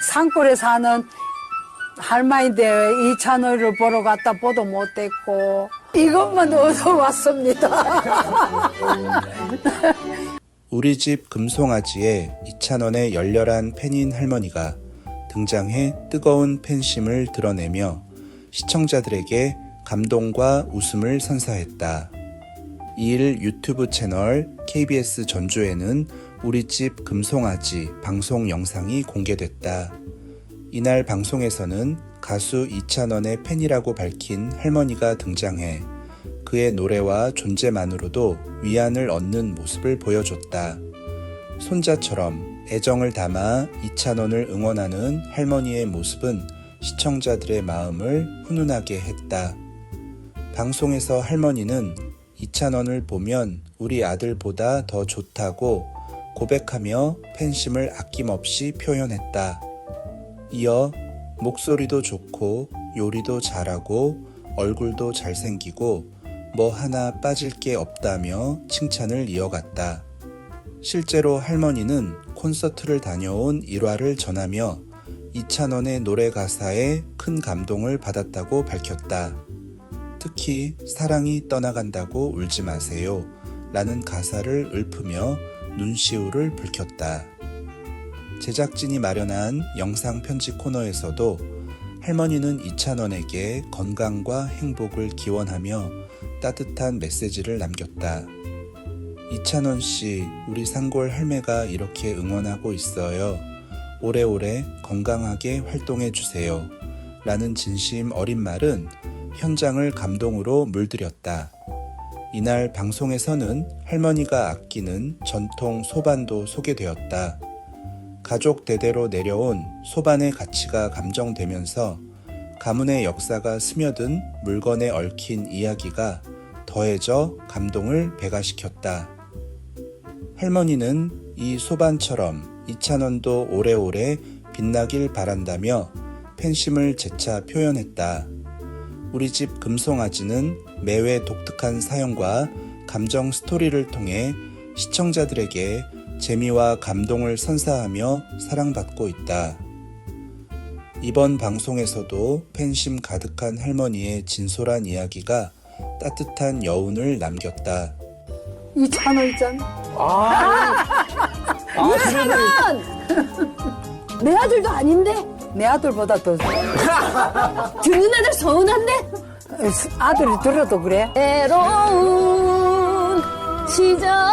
산골에 사는 할머니인데 이 채널을 보러 갔다 보도 못했고 이것만 얻어 왔습니다. 우리 집 금송아지에 이찬원의 열렬한 팬인 할머니가 등장해 뜨거운 팬심을 드러내며 시청자들에게 감동과 웃음을 선사했다. 이일 유튜브 채널 KBS 전주에는 우리 집 금송아지 방송 영상이 공개됐다. 이날 방송에서는 가수 이찬원의 팬이라고 밝힌 할머니가 등장해 그의 노래와 존재만으로도 위안을 얻는 모습을 보여줬다. 손자처럼 애정을 담아 이찬원을 응원하는 할머니의 모습은 시청자들의 마음을 훈훈하게 했다. 방송에서 할머니는 이찬원을 보면 우리 아들보다 더 좋다고 고백하며 팬심을 아낌없이 표현했다. 이어 목소리도 좋고 요리도 잘하고 얼굴도 잘생기고 뭐 하나 빠질 게 없다며 칭찬을 이어갔다. 실제로 할머니는 콘서트를 다녀온 일화를 전하며 이찬원의 노래 가사에 큰 감동을 받았다고 밝혔다. 특히 사랑이 떠나간다고 울지 마세요. 라는 가사를 읊으며 눈시울을 붉혔다. 제작진이 마련한 영상 편집 코너에서도 할머니는 이찬원에게 건강과 행복을 기원하며 따뜻한 메시지를 남겼다. 이찬원 씨, 우리 산골 할매가 이렇게 응원하고 있어요. 오래오래 건강하게 활동해 주세요. 라는 진심 어린 말은 현장을 감동으로 물들였다. 이날 방송에서는 할머니가 아끼는 전통 소반도 소개되었다. 가족 대대로 내려온 소반의 가치가 감정되면서 가문의 역사가 스며든 물건에 얽힌 이야기가 더해져 감동을 배가시켰다. 할머니는 이 소반처럼 이찬원도 오래오래 빛나길 바란다며 팬심을 재차 표현했다. 우리 집 금송아지는 매회 독특한 사연과 감정 스토리를 통해 시청자들에게 재미와 감동을 선사하며 사랑받고 있다. 이번 방송에서도 팬심 가득한 할머니의 진솔한 이야기가 따뜻한 여운을 남겼다. 이 채널 있잖 아. 아, 아, 그러면 내 아들도 아닌데 내 아들보다 더 듣는 애들 서운한데? 아들이 들어도 그래. 외로운 시절